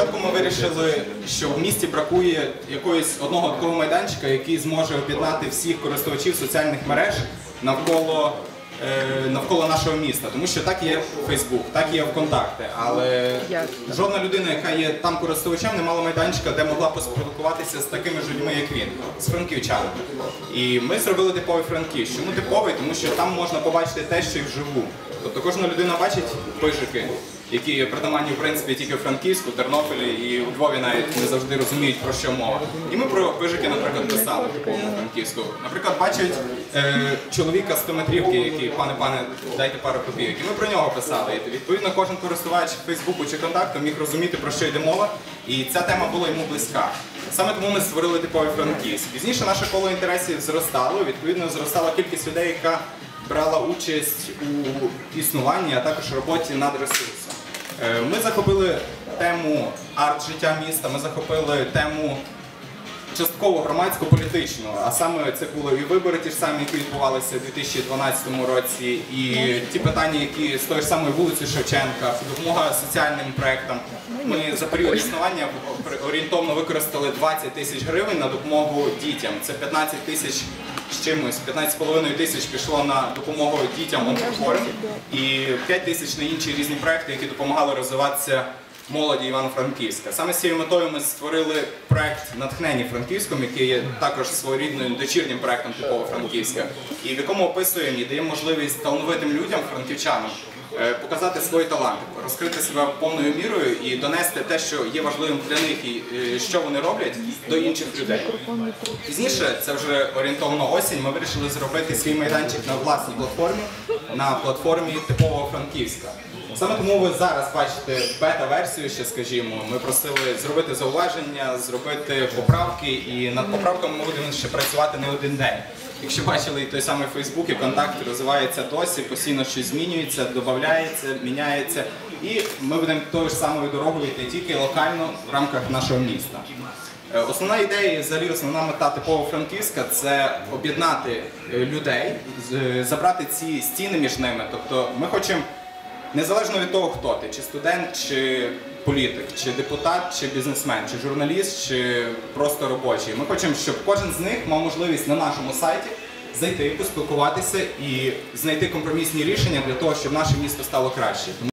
Спочатку ми вирішили, що в місті бракує якогось одного такого майданчика, який зможе об'єднати всіх користувачів соціальних мереж навколо, е, навколо нашого міста. Тому що так є Facebook, так є ВКонтакте, але жодна людина, яка є там користувачем, не мала майданчика, де могла поспілкуватися з такими ж людьми, як він, з франківчанами. І ми зробили типовий франківськ. Чому типовий? Тому що там можна побачити те, що і вживу. Тобто кожна людина бачить пижики, які притаманні в принципі тільки в Франківську, Тернополі і у Львові навіть не завжди розуміють про що мова. І ми про пижики, наприклад, писали в Франківську. Наприклад, бачать е, чоловіка з 100 метрівки, який, пане, пане, дайте пару копійок. І ми про нього писали. І відповідно кожен користувач Фейсбуку чи контакту міг розуміти про що йде мова, і ця тема була йому близька. Саме тому ми створили типовий Франківськ. Пізніше наше коло інтересів зростало, відповідно зростала кількість людей, яка брала участь у існуванні, а також роботі над ресурсом. Е, Ми захопили тему арт-життя міста, ми захопили тему частково громадсько-політичну, а саме це були і вибори ті ж самі, які відбувалися у 2012 році, і ті питання, які з тої ж самої вулиці Шевченка, допомога соціальним проектам. Ми за період існування орієнтовно використали 20 тисяч гривень на допомогу дітям. Це 15 тисяч з чимось, 15,5 тисяч пішло на допомогу дітям онкохворим і 5 тисяч на інші різні проекти, які допомагали розвиватися молоді Івано-Франківська. Саме з цією метою ми створили проект Натхнені Франківськом, який є також своєрідним дочірнім проектом типово Франківська, і в якому описуємо і даємо можливість талановитим людям, франківчанам, е, показати свої таланти, розкрити себе повною мірою і донести те, що є важливим для них і е, що вони роблять, до інших людей. Пізніше, це вже орієнтовно осінь, ми вирішили зробити свій майданчик на власній платформі, на платформі типового Франківська. Саме тому ви зараз бачите бета-версію, ще скажімо. Ми просили зробити зауваження, зробити поправки, і над поправками ми будемо ще працювати не один день. Якщо бачили той самий Фейсбук, і контакт розвивається досі, постійно щось змінюється, додається, міняється. І ми будемо тою ж самою дорогою йти тільки локально в рамках нашого міста. Е, Основна ідея, взагалі основна мета типового Франківська це об'єднати е, людей, забрати ці стіни між ними. Тобто ми хочемо, незалежно від того, хто ти, чи студент, чи політик, чи депутат, чи бізнесмен, чи журналіст, чи просто робочий. Ми хочемо, щоб кожен з них мав можливість на нашому сайті зайти, поспілкуватися і знайти компромісні рішення для того, щоб наше місто стало краще.